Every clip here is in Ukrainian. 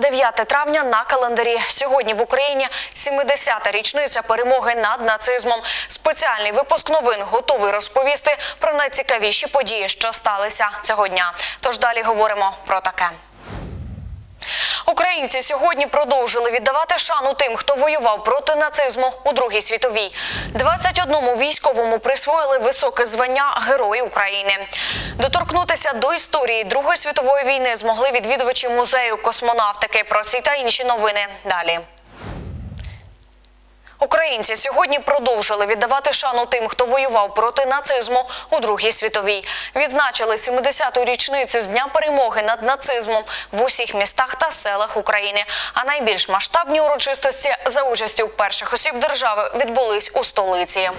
9 травня на календарі. Сьогодні в Україні 70-та річниця перемоги над нацизмом. Спеціальний випуск новин готовий розповісти про найцікавіші події, що сталися цього дня. Тож далі говоримо про таке. Українці сьогодні продовжили віддавати шану тим, хто воював проти нацизму у Другій світовій. 21 військовому присвоїли високе звання Герої України. Доторкнутися до історії Другої світової війни змогли відвідувачі музею космонавтики. Про ці та інші новини далі. Українці сьогодні продовжили віддавати шану тим, хто воював проти нацизму у Другій світовій. Відзначили 70-ту річницю з дня перемоги над нацизмом в усіх містах та селах України. А найбільш масштабні урочистості за участю перших осіб держави відбулись у столиці.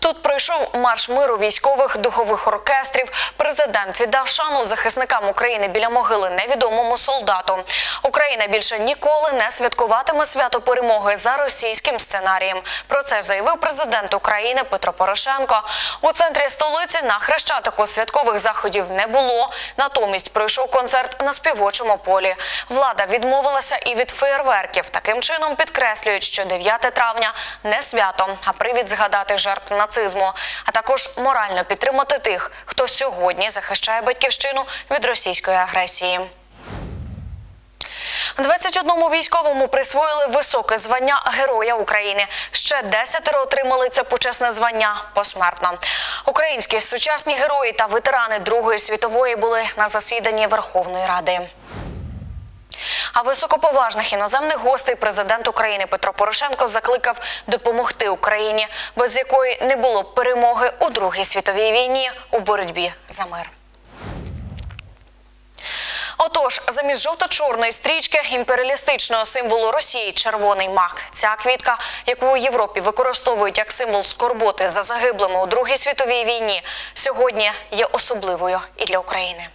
Тут пройшов марш миру військових духових оркестрів. Президент віддав шану захисникам України біля могили невідомому солдату. Україна більше ніколи не святкуватиме свято перемоги за російським сценарієм. Про це заявив президент України Петро Порошенко. У центрі столиці на хрещатику святкових заходів не було. Натомість пройшов концерт на співочому полі. Влада відмовилася і від феєрверків. Таким чином підкреслюють, що 9 травня не свято, а привід згадати жертв нацизму, а також морально підтримати тих, хто сьогодні захищає батьківщину від російської агресії. 21 військовому присвоїли високе звання Героя України. Ще десятеро отримали це почесне звання посмертно. Українські сучасні герої та ветерани Другої світової були на засіданні Верховної Ради. А високоповажних іноземних гостей президент України Петро Порошенко закликав допомогти Україні, без якої не було б перемоги у Другій світовій війні у боротьбі за мир. Отож, замість жовто-чорної стрічки імперіалістичного символу Росії червоний мак. Ця квітка, яку у Європі використовують як символ скорботи за загиблими у Другій світовій війні, сьогодні є особливою і для України.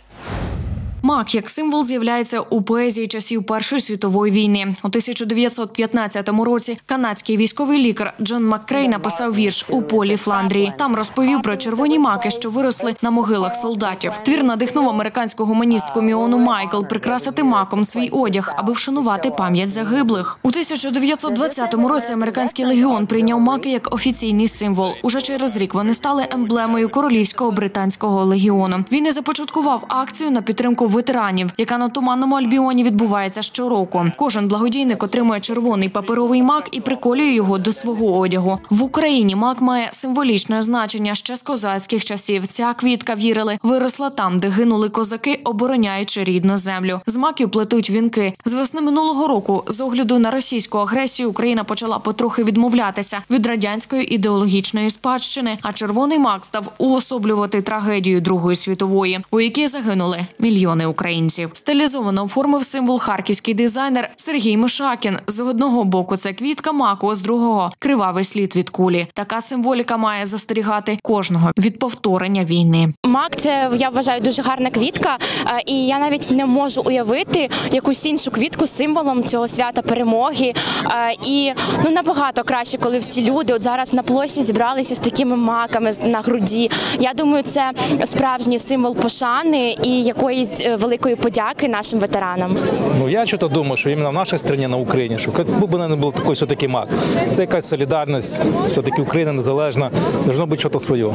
Мак як символ з'являється у поезії часів Першої світової війни. У 1915 році канадський військовий лікар Джон Маккрей написав вірш у полі Фландрії. Там розповів про червоні маки, що виросли на могилах солдатів. Твір надихнув американську гуманістку Міону Майкл прикрасити маком свій одяг, аби вшанувати пам'ять загиблих. У 1920 році американський легіон прийняв маки як офіційний символ. Уже через рік вони стали емблемою королівського британського легіону. Він і започаткував акцію на підтримку ветеранів, яка на туманному альбіоні відбувається щороку. Кожен благодійник отримує червоний паперовий мак і приколює його до свого одягу. В Україні мак має символічне значення ще з козацьких часів. Ця квітка вірили, виросла там, де гинули козаки, обороняючи рідну землю. З маків плетуть вінки. З весни минулого року, з огляду на російську агресію, Україна почала потрохи відмовлятися від радянської ідеологічної спадщини. А червоний мак став уособлювати трагедію Другої світової, у якій загинули мільйони українців. Стилізовано оформив символ харківський дизайнер Сергій Мишакін. З одного боку це квітка маку, з другого кривавий слід від кулі. Така символіка має застерігати кожного від повторення війни. Мак це я вважаю дуже гарна квітка, е, і я навіть не можу уявити якусь іншу квітку символом цього свята перемоги. Е, І ну набагато краще, коли всі люди от зараз на площі зібралися з такими маками на груді. Я думаю, це справжній символ пошани і якоїсь е, великої подяки нашим ветеранам. Ну, я что-то думаю, что именно в нашей стране, на Украине, что как бы не был такой все-таки маг. Це якась солідарність, все-таки Україна незалежна, должно бути щось своє.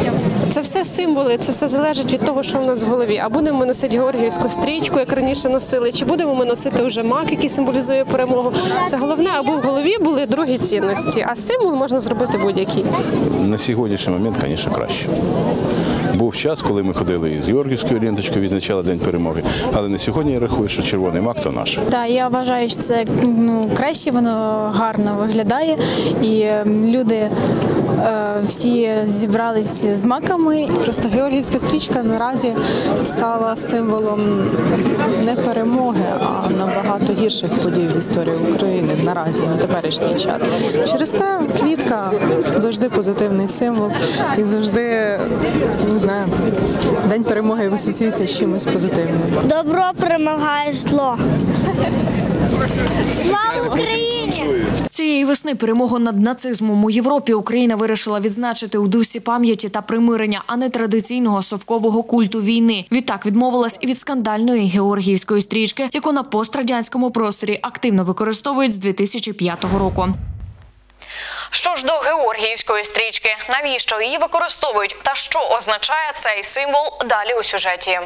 Це все символи, це все залежить від того, що в нас в голові. А будемо ми носити Георгіївську стрічку, як раніше носили, чи будемо ми носити вже мак, який символізує перемогу. Це головне, аби в голові були другі цінності, а символ можна зробити будь-який. На сьогоднішній момент, звісно, краще. Був час, коли ми ходили із Георгівською ленточкою, відзначали День перемоги. Але не сьогодні я рахую, що червоний мак то наш. Так, я вважаю, що це ну, краще, воно гарно виглядає. І люди всі зібрались з маками. Просто Георгіївська стрічка наразі стала символом не перемоги, а набагато гірших подій в історії України наразі на теперішній час. Через це квітка завжди позитивний символ і завжди не знаю, день перемоги асоціюється з чимось позитивним. Добро перемагає зло. Слава Україні! Цієї весни перемогу над нацизмом у Європі Україна вирішила відзначити у дусі пам'яті та примирення, а не традиційного совкового культу війни. Відтак відмовилась і від скандальної георгіївської стрічки, яку на пострадянському просторі активно використовують з 2005 року. Що ж до Георгіївської стрічки, навіщо її використовують та що означає цей символ далі у сюжеті?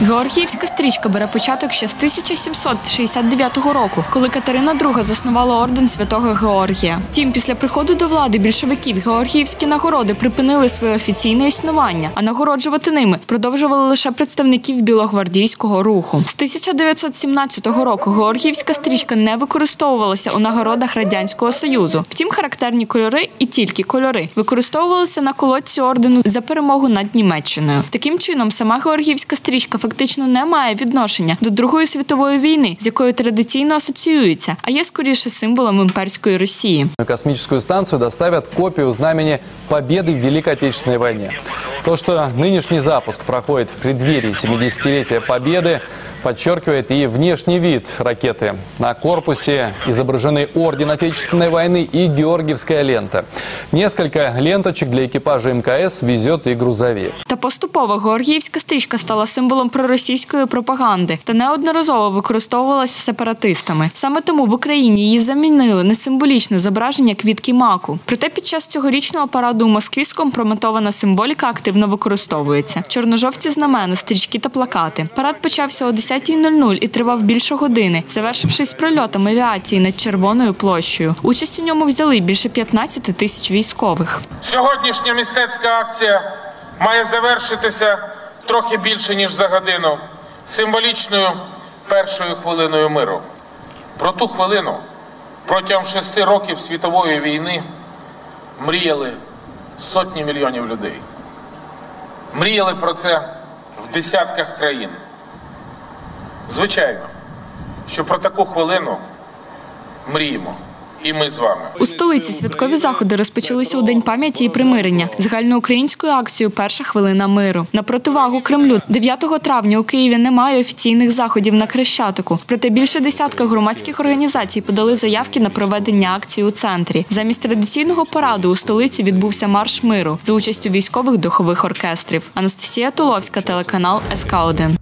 Георгіївська стрічка бере початок ще з 1769 року, коли Катерина II заснувала орден святого Георгія. Втім, після приходу до влади більшовиків георгіївські нагороди припинили своє офіційне існування, а нагороджувати ними продовжували лише представників білогвардійського руху. З 1917 року Георгіївська стрічка не використовувалася у нагородах радянського союзу. Втім, характерні кольори і тільки кольори використовувалися на колодці ордену за перемогу над Німеччиною. Таким чином, сама Георгіївська стрічка фактично не має відношення до Другої світової війни, з якою традиційно асоціюється, а є скоріше символом імперської Росії. На космическую станцию доставят копию знамени победы в Великой Отечественной войне. То, что нынешний запуск проходит в преддверии 70-летия Победы, подчеркивает и внешний вид ракеты. На корпусе изображены Орден Отечественной войны и Георгиевская лента. Несколько ленточек для экипажа МКС везет и грузовик. Та поступово Георгіївська стрічка стала символом проросійської пропаганди та неодноразово використовувалася сепаратистами. Саме тому в Україні її замінили на символічне зображення квітки маку. Проте під час цьогорічного параду у Москві скомпрометована символіка активно використовується. Чорно-жовті знамена, стрічки та плакати. Парад почався о 10.00 і тривав більше години, завершившись прольотом авіації над Червоною площею. Участь у ньому взяли більше 15 тисяч військових. Сьогоднішня мистецька акція має завершитися трохи більше ніж за годину символічною першою хвилиною миру. Про ту хвилину протягом шести років світової війни мріяли сотні мільйонів людей. Мріяли про це в десятках країн. Звичайно, що про таку хвилину мріємо і ми з вами. У столиці святкові заходи розпочалися у День пам'яті і примирення загальноукраїнською акцією Перша хвилина миру. На противагу Кремлю 9 травня у Києві немає офіційних заходів на Хрещатику. Проте більше десятка громадських організацій подали заявки на проведення акції у центрі. Замість традиційного параду у столиці відбувся марш миру за участю військових духових оркестрів. Анастасія Туловська, телеканал СК 1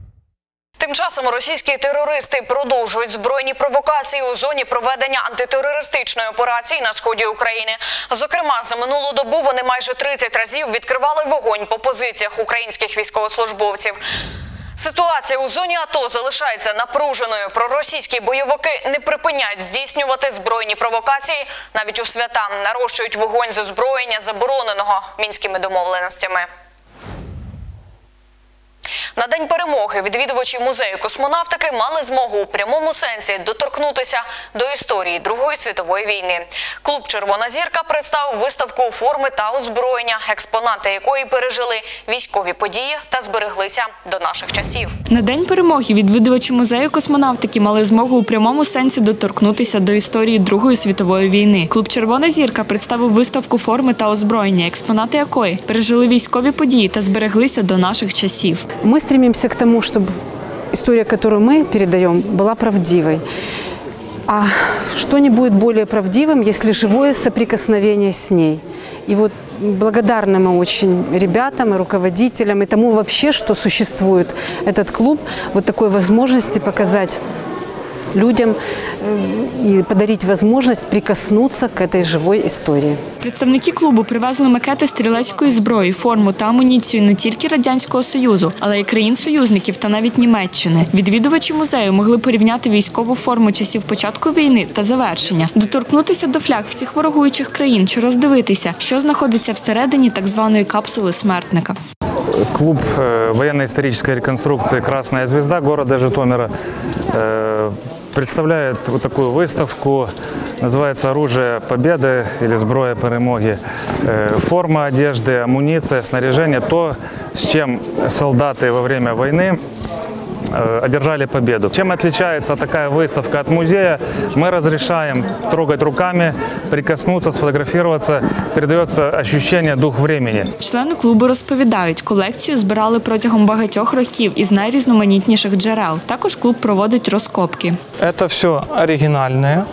Тим часом російські терористи продовжують збройні провокації у зоні проведення антитерористичної операції на сході України. Зокрема, за минулу добу вони майже 30 разів відкривали вогонь по позиціях українських військовослужбовців. Ситуація у зоні АТО залишається напруженою. Проросійські бойовики не припиняють здійснювати збройні провокації навіть у свята нарощують вогонь з озброєння забороненого мінськими домовленостями. На день перемоги відвідувачі музею космонавтики мали змогу у прямому сенсі доторкнутися до історії Другої світової війни. Клуб Червона зірка представив виставку форми та озброєння, експонати якої пережили військові події та збереглися до наших часів. На день перемоги відвідувачі музею космонавтики мали змогу у прямому сенсі доторкнутися до історії Другої світової війни. Клуб Червона зірка представив виставку форми та озброєння, експонати якої пережили військові події та збереглися до наших часів. Мы стремимся к тому, чтобы история, которую мы передаем, была правдивой. А что не будет более правдивым, если живое соприкосновение с ней? И вот благодарны мы очень ребятам и руководителям и тому вообще, что существует этот клуб, вот такой возможности показать людям э, и подарить возможность прикоснуться к этой живой истории. Представники клубу привезли макети стрілецької зброї, форму та амуніцію не тільки радянського союзу, але й країн-союзників та навіть Німеччини. Відвідувачі музею могли порівняти військову форму часів початку війни та завершення, доторкнутися до фляг всіх ворогуючих країн чи роздивитися, що знаходиться всередині так званої капсули смертника. Клуб э, военно-исторической реконструкции «Красная звезда» города Житомира э, представляет вот такую выставку, называется «Оружие Победы» или «Сброя перемоги». Э, Форма одежды, амуниция, снаряжение, то, с чем солдаты во время войны одержали победу. Чем отличается такая выставка от музея? Мы разрешаем трогать руками, прикоснуться, сфотографироваться, передается ощущение дух времени. Члени клубу розповідають, колекцію збирали протягом багатьох років із найрізноманітніших джерел. Також клуб проводить розкопки. Это все оригинальное,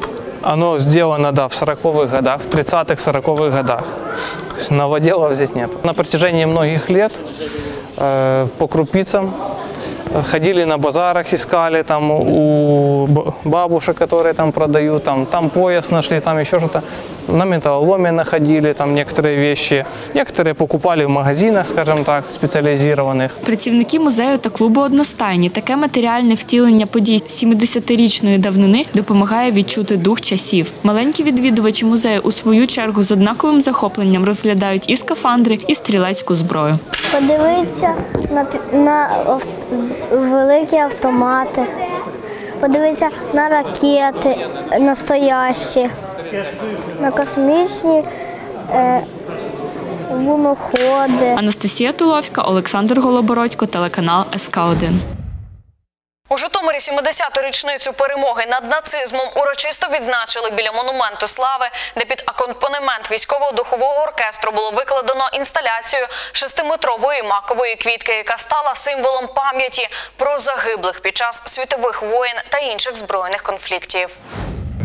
оно сделано, да, в 40-х годах, в 30-х, 40-х годах. То есть новоделов здесь нет. На протяжении многих лет э, по крупицам э, ходили на базарах, искали там у б- бабушек, которые там продают, там, там пояс нашли, там еще что-то. На металлоломе находили там некоторые вещи. Некоторые покупали в магазинах, скажем так, специализированных. Працівники музею та клубу одностайні. Таке матеріальне втілення подій 70-річної давнини допомагає відчути дух часів. Маленькі відвідувачі музею у свою чергу з однаковим захопленням розглядають і скафандри, і стрілецьку зброю. Подивитися на, пі- на ав- великі автомати, подивитися на ракети настоящі, на космічні е, луноходи. Анастасія Туловська, Олександр Голобородько, телеканал СК 1 У Житомирі 70-ту річницю перемоги над нацизмом урочисто відзначили біля монументу слави, де під акомпанемент військово-духового оркестру було викладено інсталяцію шестиметрової макової квітки, яка стала символом пам'яті про загиблих під час світових воєн та інших збройних конфліктів.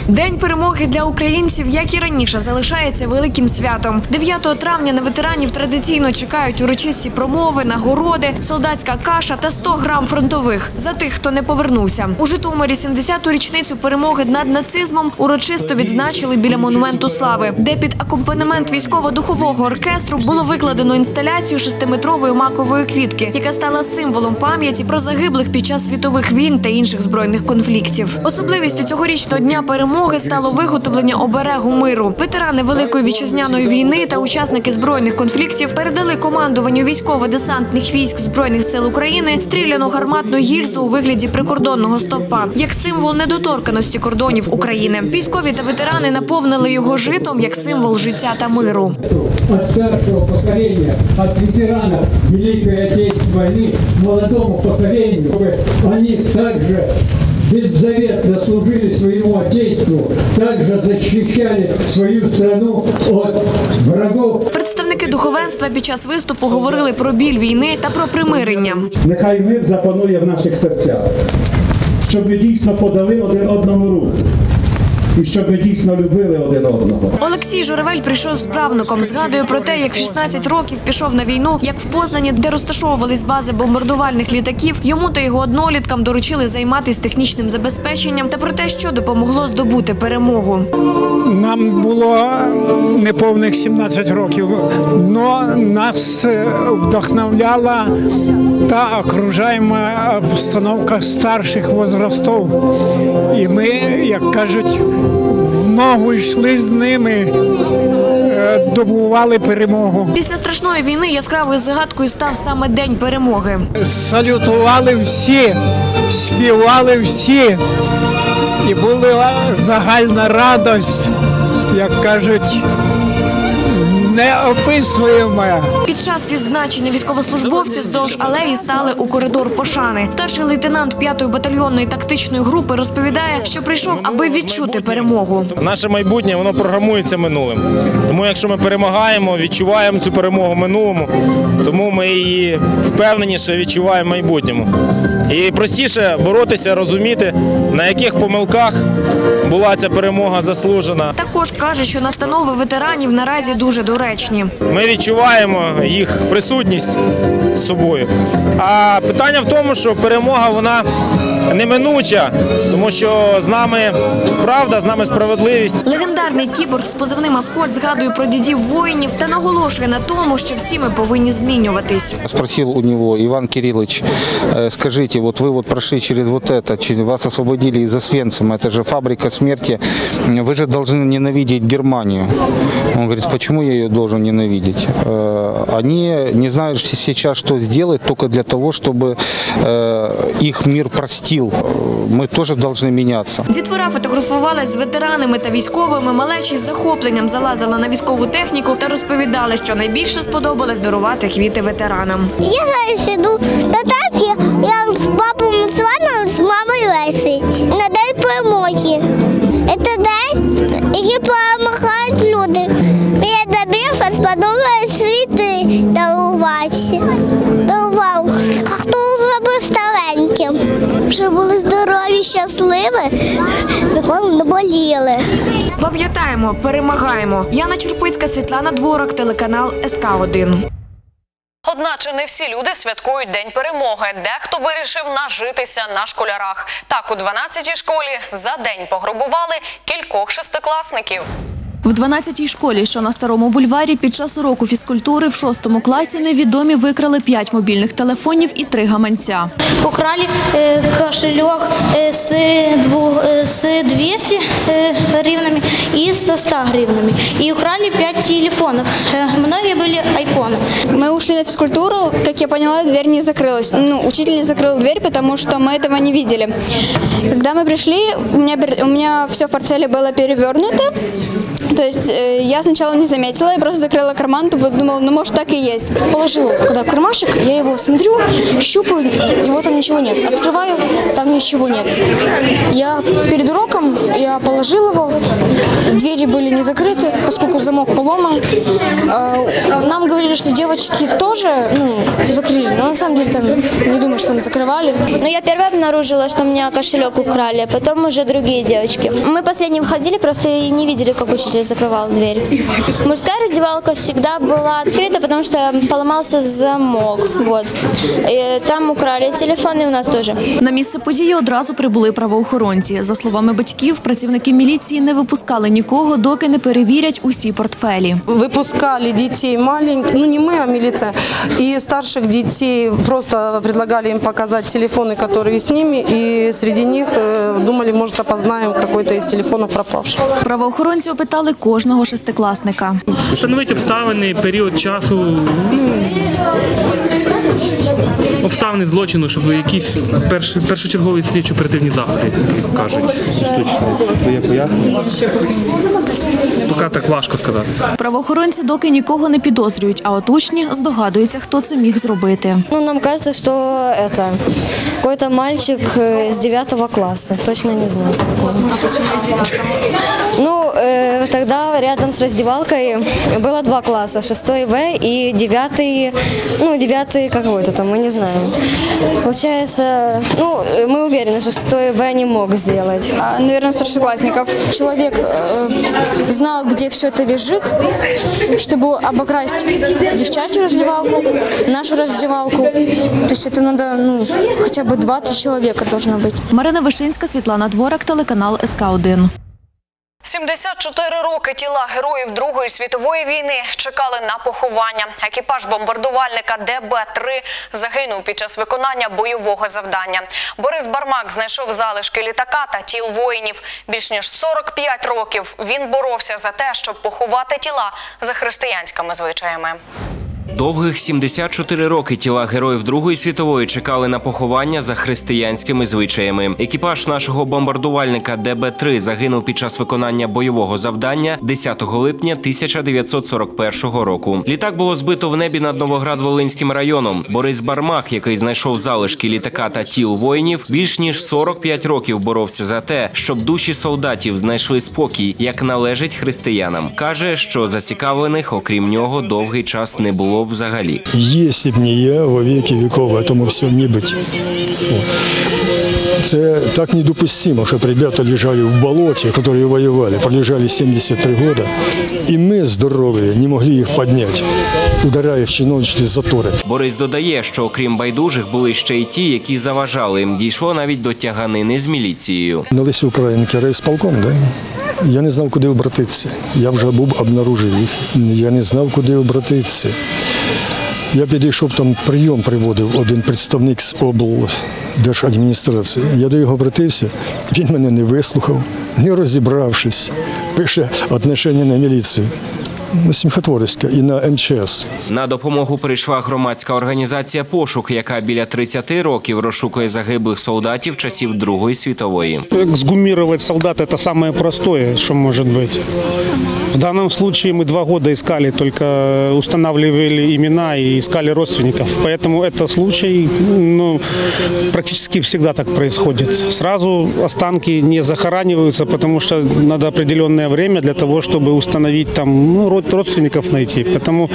День перемоги для українців, як і раніше, залишається великим святом. 9 травня на ветеранів традиційно чекають урочисті промови, нагороди, солдатська каша та 100 грам фронтових за тих, хто не повернувся. У Житомирі 70-ту річницю перемоги над нацизмом урочисто відзначили біля монументу слави, де під акомпанемент військово-духового оркестру було викладено інсталяцію шестиметрової макової квітки, яка стала символом пам'яті про загиблих під час світових війн та інших збройних конфліктів. Особливістю цьогорічного дня перемоги стало виготовлення оберегу миру. Ветерани Великої вітчизняної війни та учасники збройних конфліктів передали командуванню військово-десантних військ збройних сил України стріляну гарматну гільзу у вигляді прикордонного стовпа як символ недоторканості кордонів України. Військові та ветерани наповнили його житом як символ життя та миру. от старшего поколения, от ветеранов Великой Отечественной войны молодому поколению, чтобы они также беззаветно служили своему Отечеству, также защищали свою страну от врагов. Представники духовенства під час виступу говорили про біль війни та про примирення. Нехай мир запанує в наших серцях, щоб ми дійсно подали один одному руку і щоб ми дійсно любили один одного. Олексій Журавель прийшов з правнуком. Згадує про те, як в 16 років пішов на війну, як в Познані, де розташовувались бази бомбардувальних літаків. Йому та його одноліткам доручили займатися технічним забезпеченням та про те, що допомогло здобути перемогу. Нам було неповних 17 років, але нас е, вдохновляла та окружаєма обстановка старших возрастів. І ми, як кажуть, в ногу йшли з ними, е, добували перемогу. Після страшної війни яскравою загадкою став саме день перемоги. Салютували всі, співали всі, і була загальна радость, як кажуть, неописуєма. Під час відзначення військовослужбовців вздовж алеї стали у коридор пошани. Старший лейтенант 5-ї батальйонної тактичної групи розповідає, що прийшов, аби відчути перемогу. Наше майбутнє воно програмується минулим. Тому якщо ми перемагаємо, відчуваємо цю перемогу минулому, тому ми її впевненіше відчуваємо в майбутньому. І простіше боротися, розуміти, на яких помилках була ця перемога заслужена. Також каже, що настанови ветеранів наразі дуже доречні. Ми відчуваємо їх присутність з собою. А питання в тому, що перемога вона неминуча, тому що з нами правда, з нами справедливість. Легендарний кіборг з позивним Аскольд згадує про дідів воїнів та наголошує на тому, що всі ми повинні змінюватись. Спросил у него, Иван Кириллович, э, скажите, вот вы вот прошли через вот это, через- вас освободили из Освенцима, это же фабрика смерти, вы же должны ненавидеть Германию. Он говорит, почему я ее должен ненавидеть? Э, Они не знают что сейчас, что сделать, только для того, чтобы э, их мир простил. Э, Мы тоже должны меняться. Дітвора фотографувалась з ветеранами та військовими. Малечі з захопленням залазила на військову техніку та розповідали, що найбільше сподобалось дарувати квіти ветеранам. Я зараз іду на танки, я з папою Сваном, з мамою Лесить. На день перемоги. Це день, який перемагають люди. Мені добився, сподобалось світи дарувати. Щоб були здорові, щасливі, ніколи не боліли. Пам'ятаємо, перемагаємо. Яна Чурпицька, Світлана Дворок, телеканал СК 1 Одначе не всі люди святкують День перемоги. Дехто вирішив нажитися на школярах. Так, у 12-й школі за день пограбували кількох шестикласників. В 12-й школі, що на старому бульварі, під час уроку фізкультури в 6 класі невідомі викрали 5 мобільних телефонів і 3 гаманця. Украли э, кошелек э, с, дву- э, с 200 э, гривнами и со 100 гривнами. И украли 5 телефонов. Э, многие были айфоны. Мы ушли на физкультуру, как я поняла, дверь не закрылась. Ну, учитель не закрыл дверь, потому что мы этого не видели. Когда мы пришли, у меня, пер- у меня все в портфеле было перевернуто. То есть э, я сначала не заметила, я просто закрыла карман, тупо думала, ну может так и есть. Положила, когда в кармашек, я его смотрю, щупаю, его там ничего нет. Открываю, там ничего нет. Я перед уроком, я положил его, двери были не закрыты, поскольку замок поломан. Э, Нам говорили, что девочки тоже ну, закрыли, но на самом деле там не думаю, что там закрывали. Ну, я первая обнаружила, что у меня кошелек украли, а потом уже другие девочки. Мы последним ходили, просто и не видели, как учитель закрывал дверь. Мужская раздевалка всегда была открыта, потому что поломался замок. Вот. И там украли телефоны у нас тоже. На місце події одразу прибули правоохоронці. За словами батьків, працівники міліції не випускали нікого, доки не перевірять усі портфелі. Выпускали детей маленьких, ну не мы, а милиция, и старших детей просто предлагали им показать телефоны, которые с ними, и среди них э, думали, может, опознаем какой-то из телефонов пропавший. Правоохоронці опитали кожного шестикласника. Встановити обставини, період часу, ну, обставини злочину, щоб якісь перш, першочергові слідчо оперативні заходи, кажуть. кажуть. Своє пояснення? Поки так важко сказати. Правоохоронці доки нікого не підозрюють, а от учні здогадуються, хто це міг зробити. Ну, нам кажется, что это какой-то мальчик э, с девятого класса. Точно не знаю, с какого. Ну, э, тогда рядом с раздевалкой было два класса, шестой В и девятый, ну, девятый какой-то там, мы не знаем. Получается, ну, э, мы уверены, что шестой В не мог сделать. наверное, старшеклассников. Человек э, знал, где все это лежит, чтобы обокрасть девчачью раздевалку, нашу раздевалку. То есть это надо, ну, хотя бы 2-3 человека должно быть. Марина Вишинська, Світлана Дворак, телеканал СК 1 74 роки тіла героїв Другої світової війни чекали на поховання. Екіпаж бомбардувальника ДБ-3 загинув під час виконання бойового завдання. Борис Бармак знайшов залишки літака та тіл воїнів. Більш ніж 45 років він боровся за те, щоб поховати тіла за християнськими звичаями. Довгих 74 роки тіла героїв Другої світової чекали на поховання за християнськими звичаями. Екіпаж нашого бомбардувальника ДБ-3 загинув під час виконання бойового завдання 10 липня 1941 року. Літак було збито в небі над Новоград-Волинським районом. Борис Бармак, який знайшов залишки літака та тіл воїнів, більш ніж 45 років боровся за те, щоб душі солдатів знайшли спокій, як належить християнам. каже, що зацікавлених, окрім нього, довгий час не було взагалі. Если б не я, во веки веков этому все не быть. О. Це так недопустимо, щоб ребята лежали в болоте, которые воевали, пролежали 73 года, и мы, здоровые, не могли их поднять, ударяя в чиновничні затори. Борис додає, що окрім байдужих були ще й ті, які заважали. Дійшло навіть до тяганини з міліцією. На Лесі Українки райсполком, да? Я не знав, куди обратитися. Я вже був обнаружив. Я не знав, куди обратитися. Я підійшов там прийом приводив один представник з облдержадміністрації. Я до його обратився, він мене не вислухав, не розібравшись. Пише отношення на міліцію. Ну, Сімхотворська і на МЧС. На допомогу прийшла громадська організація Пошук, яка біля 30 років розшукує загиблих солдатів часів Другої світової. Эксгумировать солдат это самое простое, что может быть. В данном случае мы два года искали, только устанавливали имена и искали родственников. Поэтому это случай, ну, практически всегда так происходит. Сразу останки не захораниваются, потому что надо определенное время для того, чтобы установить там ну, родственников род- родственников найти. Поэтому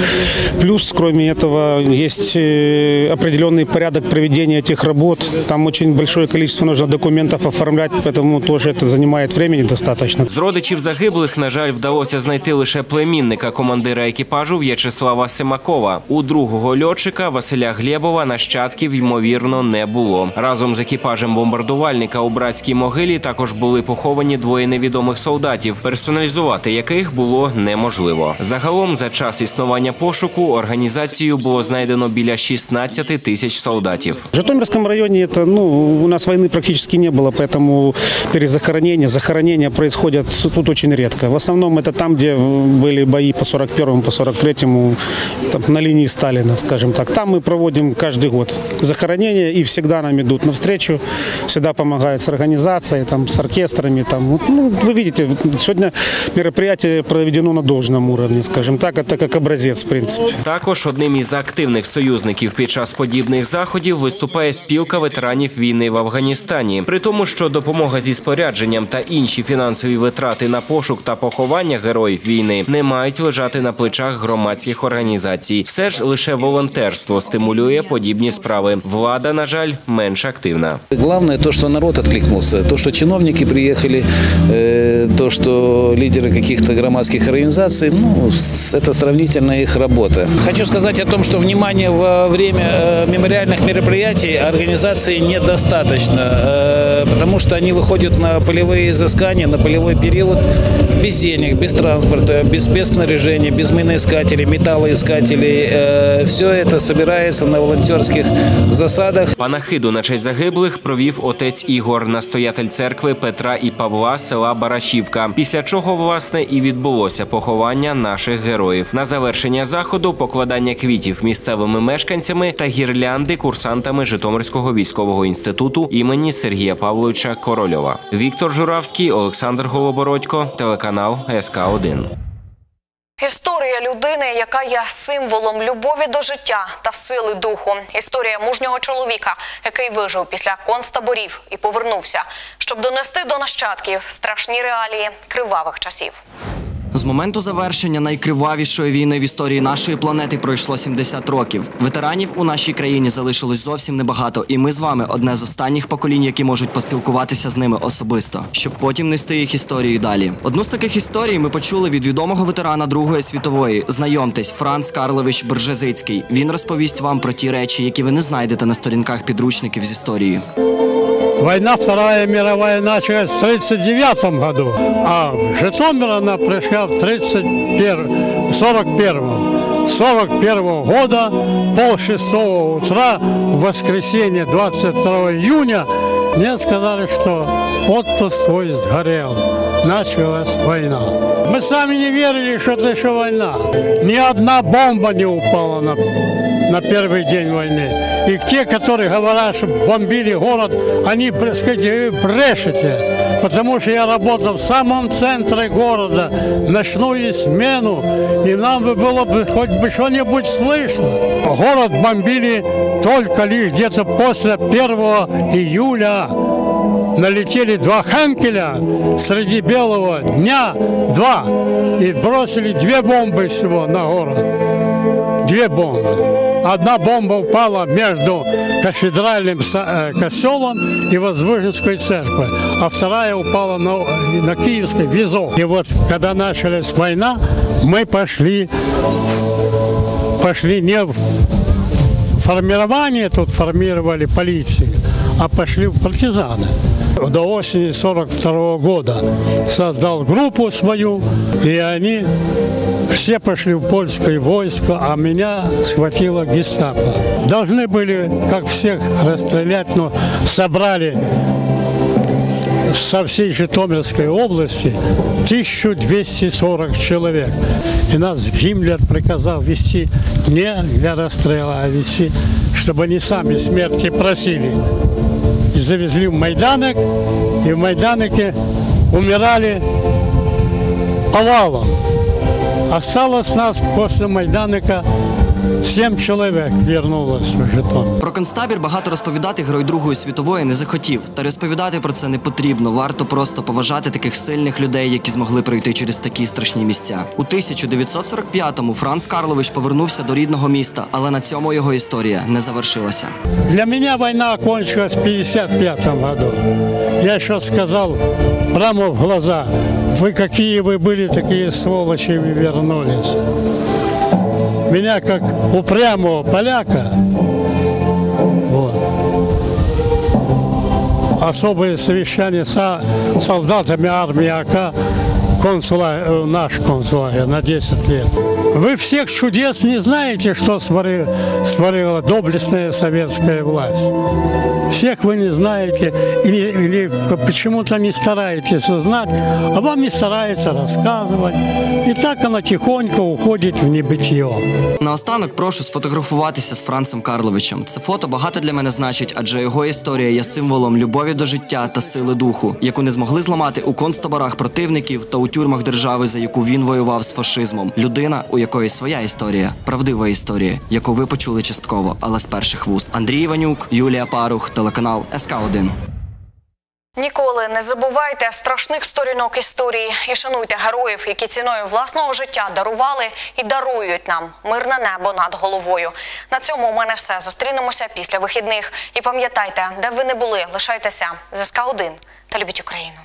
плюс, кроме этого, есть э, определенный порядок проведения этих работ. Там очень большое количество нужно документов оформлять, поэтому тоже это занимает времени достаточно. З родичів загиблих, на жаль, вдалося знайти лише племінника командира екіпажу В'ячеслава Семакова. У другого льотчика Василя Глєбова нащадків ймовірно не було. Разом з екіпажем бомбардувальника у братській могилі також були поховані двоє невідомих солдатів, персоналізувати яких було неможливо. Загалом за час існування пошуку організацією було знайдено біля 16 тисяч солдатів. В Житомирском районе это, ну, у нас войны практически не было, поэтому перезахоронения, захоронения происходят тут очень редко. В основном это там, где были бои по 41-му, по 43-му, там, на линии Сталина, скажем так. Там мы проводим каждый год захоронения и всегда нам идут навстречу, всегда помогают с организацией, там, с оркестрами. Там. Вот, Ну, вы видите, вот сегодня мероприятие проведено на должном уровне, скажем так, это как образец, в принципе. Також одним із активних союзників під час подібних заходів виступає спілка ветеранів війни в Афганістані. При тому, що допомога зі спорядженням та інші фінансові витрати на пошук та поховання героїв війни не мають лежати на плечах громадських організацій. Все ж лише волонтерство стимулює подібні справи. Влада, на жаль, менш активна. Главное то, что народ откликнулся, то, что чиновники приехали, э, то, что лидеры каких-то громадских организаций, ну, с- это сравнительно их работа. Хочу сказать о том, что внимания во время э, мемориальных мероприятий организации недостаточно, э, потому что они выходят на полевые изыскания, на полевой период без денег, без транспорта, без спецснаряжения, без миноискателей, металлоискателей. Э, Все это собирается на волонтерских засадах. Панахиду на честь загиблих провів отець Ігор, настоятель церкви Петра і Павла села Барашівка. Після чого власне і відбулося поховання наших героїв. На завершення заходу покладання квітів місцевими мешканцями та гірлянди курсантами Житомирського військового інституту імені Сергія Павловича Корольова. Віктор Журавський, Олександр Голобородько, телеканал СК 1 Історія людини, яка є символом любові до життя та сили духу. Історія мужнього чоловіка, який вижив після концтаборів і повернувся, щоб донести до нащадків страшні реалії кривавих часів. З моменту завершення найкривавішої війни в історії нашої планети пройшло 70 років. Ветеранів у нашій країні залишилось зовсім небагато, і ми з вами одне з останніх поколінь, які можуть поспілкуватися з ними особисто, щоб потім нести їх історію далі. Одну з таких історій ми почули від відомого ветерана Другої світової. Знайомтесь, Франц Карлович Бержезицький. Він розповість вам про ті речі, які ви не знайдете на сторінках підручників з історії. Война, Вторая мировая началась в 1939 году, а в Житомир она пришла в 1941 41 41 года, пол шестого утра, в воскресенье 22 июня, мне сказали, что отпуск твой сгорел. Началась война. Мы сами не верили, что это еще война. Ни одна бомба не упала на, на первый день войны. И те, которые говорят, что бомбили город, они, сказать, вы брешете. Потому что я работал в самом центре города, ночную смену, и нам бы было бы хоть бы что-нибудь слышно. Город бомбили только лишь где-то после 1 июля. Налетели два Хенкеля среди белого дня, два, и бросили две бомбы всего на город. Две бомбы. Одна бомба упала между кафедральным э, костелом и Воздвиженской церковью, а вторая упала на, на Киевской визу. И вот, когда началась война, мы пошли, пошли не в формирование, тут формировали полиции, а пошли в партизаны. До осени 42 года создал группу свою, и они все пошли в польское войско, а меня схватила гестапо. Должны были, как всех, расстрелять, но собрали со всей Житомирской области 1240 человек. И нас Гиммлер приказал вести не для расстрела, а вести, чтобы они сами смерти просили. Завезли в Майданок, и в Майданоке умирали повалом. Осталось нас после Майданока Сім чоловік вернулося в Житомир. Про концтабір багато розповідати герой Другої світової не захотів. Та розповідати про це не потрібно. Варто просто поважати таких сильних людей, які змогли пройти через такі страшні місця. У 1945-му Франц Карлович повернувся до рідного міста, але на цьому його історія не завершилася. Для меня война окончилась в 55 году. Я еще сказал прямо в глаза, вы какие вы были, такие сволочи, вы вернулись. Меня как упрямого поляка, вот, особые совещания с солдатами армии АК, консула, э, наш консулагер на 10 лет. Вы всех чудес не знаете, что створила, створила доблестная советская власть. Всех вы не знаете или, или почему-то не стараетесь узнать, а вам не старается рассказывать. И так она тихонько уходит в небытие. Наостанок прошу сфотографуватися з Францем Карловичем. Це фото багато для мене значить, адже його історія є символом любові до життя та сили духу, яку не змогли зламати у концтаборах противників та у тюрмах держави, за яку він воював з фашизмом. Людина, у якої своя історія, правдива історія, яку ви почули частково, але з перших вуст. Андрій Іванюк, Юлія Парух, телеканал СК 1 Ніколи не забувайте страшних сторінок історії і шануйте героїв, які ціною власного життя дарували і дарують нам мирне небо над головою. На цьому у мене все. Зустрінемося після вихідних. І пам'ятайте, де б ви не були, лишайтеся з СК 1 та любіть Україну.